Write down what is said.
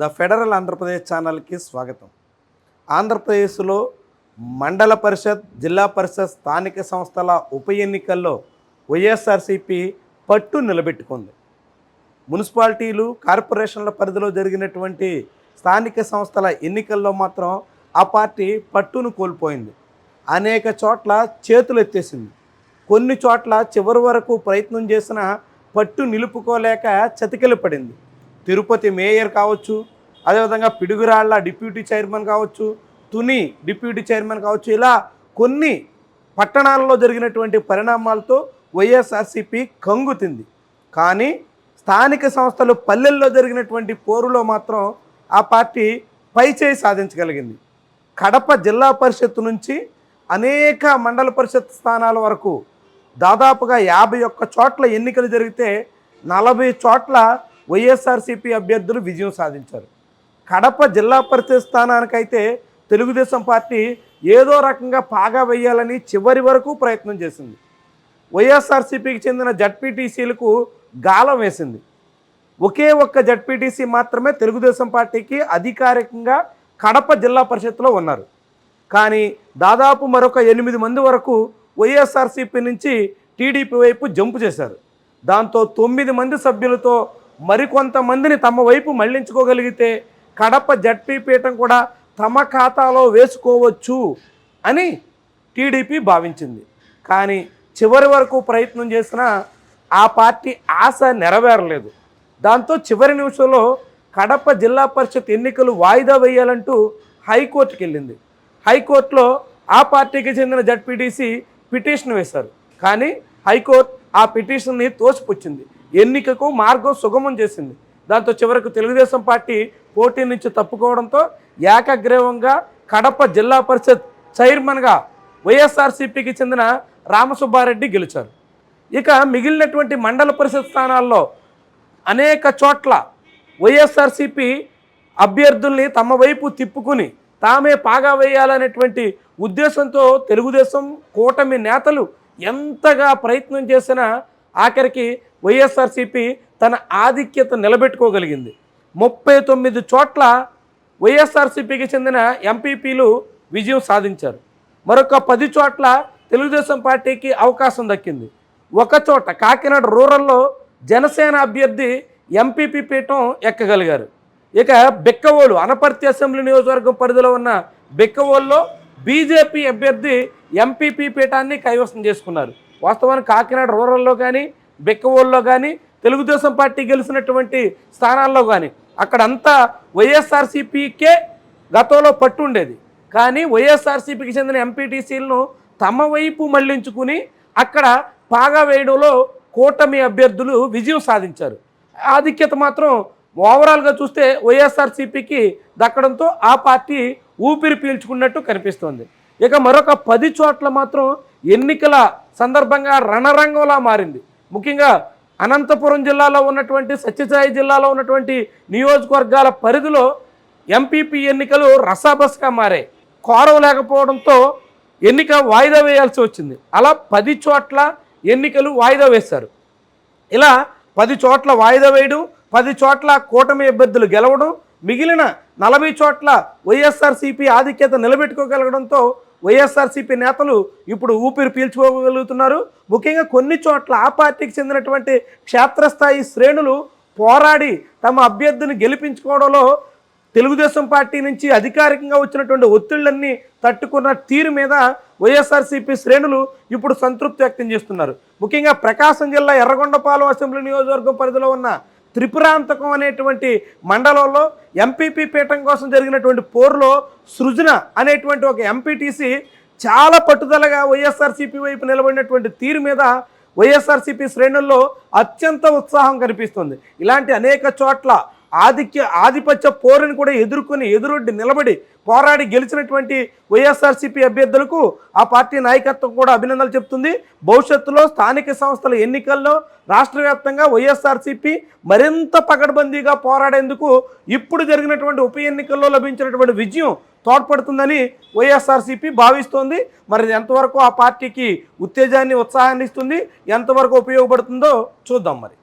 The federal Andhra Pradesh ఛానల్కి స్వాగతం. ఆంధ్రప్రదేశ్లో మండల పరిషత్ జిల్లా పరిషత్ స్థానిక సంస్థల ఉప ఎన్నికల్లో వైఎస్ఆర్సీపీ పట్టు నిలబెట్టుకుంది. మున్సిపాలిటీలు కార్పొరేషన్ల పరిధిలో జరిగినటువంటి స్థానిక సంస్థల ఎన్నికల్లో మాత్రం ఆ పార్టీ పట్టును కోల్పోయింది. అనేక చోట్ల చేతులు ఎత్తేసింది. కొన్ని చోట్ల చివరి వరకు ప్రయత్నం చేసిన పట్టు నిలుపుకోలేక చతికిల పడింది తిరుపతి మేయర్ కావచ్చు అదేవిధంగా పిడుగురాళ్ళ డిప్యూటీ చైర్మన్ కావచ్చు తుని డిప్యూటీ చైర్మన్ కావచ్చు ఇలా కొన్ని పట్టణాల్లో జరిగినటువంటి పరిణామాలతో వైఎస్ఆర్సీపీ కంగుతింది. కానీ స్థానిక సంస్థలు పల్లెల్లో జరిగినటువంటి పోరులో మాత్రం ఆ పార్టీ పైచేయి సాధించగలిగింది. కడప జిల్లా పరిషత్తు నుంచి అనేక మండల పరిషత్ స్థానాల వరకు దాదాపుగా యాభై ఒక్క చోట్ల ఎన్నికలు జరిగితే నలభై చోట్ల వైఎస్ఆర్సీపీ అభ్యర్థులు విజయం సాధించారు. కడప జిల్లా పరిషత్ స్థానానికైతే తెలుగుదేశం పార్టీ ఏదో రకంగా పాగా వేయాలని చివరి వరకు ప్రయత్నం చేసింది. వైఎస్ఆర్సీపీకి చెందిన జడ్పీటీసీలకు గాలం వేసింది. ఒకే ఒక్క జడ్పీటీసీ మాత్రమే తెలుగుదేశం పార్టీకి అధికారికంగా కడప జిల్లా పరిషత్లో ఉన్నారు. కానీ దాదాపు మరొక ఎనిమిది మంది వరకు వైఎస్ఆర్సీపీ నుంచి టీడీపీ వైపు జంపు చేశారు. దాంతో తొమ్మిది మంది సభ్యులతో మరికొంతమందిని తమ వైపు మళ్ళించుకోగలిగితే కడప జడ్పీ పీఠం కూడా తమ ఖాతాలో వేసుకోవచ్చు అని టీడీపీ భావించింది. కానీ చివరి వరకు ప్రయత్నం చేసినా ఆ పార్టీ ఆశ నెరవేరలేదు. దాంతో చివరి నిమిషంలో కడప జిల్లా పరిషత్ ఎన్నికలు వాయిదా వేయాలంటూ హైకోర్టుకి వెళ్ళింది హైకోర్టులో ఆ పార్టీకి చెందిన జడ్పీటీసీ పిటిషన్ వేశారు. కానీ హైకోర్టు ఆ పిటిషన్ని తోసిపుచ్చింది. ఎన్నికకు మార్గం సుగమం చేసింది. దాంతో చివరకు తెలుగుదేశం పార్టీ పోటీ నుంచి తప్పుకోవడంతో ఏకగ్రీవంగా కడప జిల్లా పరిషత్ చైర్మన్గా వైఎస్ఆర్సీపీకి చెందిన రామసుబ్బారెడ్డి గెలిచారు. ఇక మిగిలినటువంటి మండల పరిషత్ స్థానాల్లో అనేక చోట్ల వైఎస్ఆర్సీపీ అభ్యర్థుల్ని తమ వైపు తిప్పుకుని తామే పాగా వేయాలనేటువంటి ఉద్దేశంతో తెలుగుదేశం కూటమి నేతలు ఎంతగా ప్రయత్నం చేసినా ఆఖరికి వైఎస్ఆర్సీపీ తన ఆధిక్యత నిలబెట్టుకోగలిగింది. ముప్పై తొమ్మిది చోట్ల వైఎస్ఆర్సీపీకి చెందిన ఎంపీపీలు విజయం సాధించారు. మరొక పది చోట్ల తెలుగుదేశం పార్టీకి అవకాశం దక్కింది. ఒకచోట కాకినాడ రూరల్లో జనసేన అభ్యర్థి ఎంపీపీ పీఠం ఎక్కగలిగారు. ఇక బెక్కవోలు అనపర్తి అసెంబ్లీ నియోజకవర్గం పరిధిలో ఉన్న బెక్కవోల్లో బీజేపీ అభ్యర్థి ఎంపీపీ పీఠాన్ని కైవసం చేసుకున్నారు. వాస్తవానికి కాకినాడ రూరల్లో కానీ బెక్కవోల్లో కానీ తెలుగుదేశం పార్టీ గెలిచినటువంటి స్థానాల్లో కానీ అక్కడంతా వైఎస్ఆర్సీపీకే గతంలో పట్టు ఉండేది కానీ వైఎస్ఆర్సీపీకి చెందిన ఎంపీటీసీలను తమ వైపు మళ్ళించుకుని అక్కడ పాగా వేయడంలో కూటమి అభ్యర్థులు విజయం సాధించారు. ఆధిక్యత మాత్రం ఓవరాల్గా చూస్తే వైఎస్ఆర్సీపీకి దక్కడంతో ఆ పార్టీ ఊపిరి పీల్చుకున్నట్టు కనిపిస్తోంది. ఇక మరొక పది చోట్ల మాత్రం ఎన్నికల సందర్భంగా రణరంగంలా మారింది. ముఖ్యంగా అనంతపురం జిల్లాలో ఉన్నటువంటి సత్యసాయి జిల్లాలో ఉన్నటువంటి నియోజకవర్గాల పరిధిలో ఎంపీపీ ఎన్నికలు రసాబస్గా మారాయి. కోరం లేకపోవడంతో ఎన్నిక వాయిదా వేయాల్సి వచ్చింది. అలా పది చోట్ల ఎన్నికలు వాయిదా వేశారు. ఇలా పది చోట్ల వాయిదా వేయడం పది చోట్ల కూటమి అభ్యర్థులు గెలవడం మిగిలిన నలభై చోట్ల వైఎస్ఆర్సీపీ ఆధిక్యత నిలబెట్టుకోగలగడంతో వైఎస్ఆర్సీపీ నేతలు ఇప్పుడు ఊపిరి పీల్చుకోగలుగుతున్నారు. ముఖ్యంగా కొన్ని చోట్ల ఆ పార్టీకి చెందినటువంటి క్షేత్రస్థాయి శ్రేణులు పోరాడి తమ అభ్యర్థిని గెలిపించుకోవడంలో తెలుగుదేశం పార్టీ నుంచి అధికారికంగా వచ్చినటువంటి ఒత్తిళ్ళన్నీ తట్టుకున్న తీరు మీద వైఎస్ఆర్సీపీ శ్రేణులు ఇప్పుడు సంతృప్తి వ్యక్తం చేస్తున్నారు. ముఖ్యంగా ప్రకాశం జిల్లా ఎర్రగొండపాలెం అసెంబ్లీ నియోజకవర్గం పరిధిలో ఉన్న త్రిపురాంతకం అనేటువంటి మండలంలో ఎంపీపీ పీఠం కోసం జరిగినటువంటి పోరులో సృజన అనేటువంటి ఒక ఎంపీటీసీ చాలా పట్టుదలగా వైఎస్ఆర్సీపీ వైపు నిలబడినటువంటి తీరు మీద వైఎస్ఆర్సీపీ శ్రేణుల్లో అత్యంత ఉత్సాహం కనిపిస్తుంది. ఇలాంటి అనేక చోట్ల ఆధిక్య ఆధిపత్య పోరుని కూడా ఎదుర్కొని ఎదురొడ్డి నిలబడి పోరాడి గెలిచినటువంటి వైఎస్ఆర్సీపీ అభ్యర్థులకు ఆ పార్టీ నాయకత్వం కూడా అభినందనలు చెప్తుంది. భవిష్యత్తులో స్థానిక సంస్థల ఎన్నికల్లో రాష్ట్ర వ్యాప్తంగా వైఎస్ఆర్సీపీ మరింత పకడ్బందీగా పోరాడేందుకు ఇప్పుడు జరిగినటువంటి ఉప ఎన్నికల్లో లభించినటువంటి విజయం తోడ్పడుతుందని వైఎస్ఆర్సీపీ భావిస్తోంది. మరి ఎంతవరకు ఆ పార్టీకి ఉత్తేజాన్ని ఉత్సాహాన్ని ఇస్తుంది? ఎంతవరకు ఉపయోగపడుతుందో చూద్దాం మరి.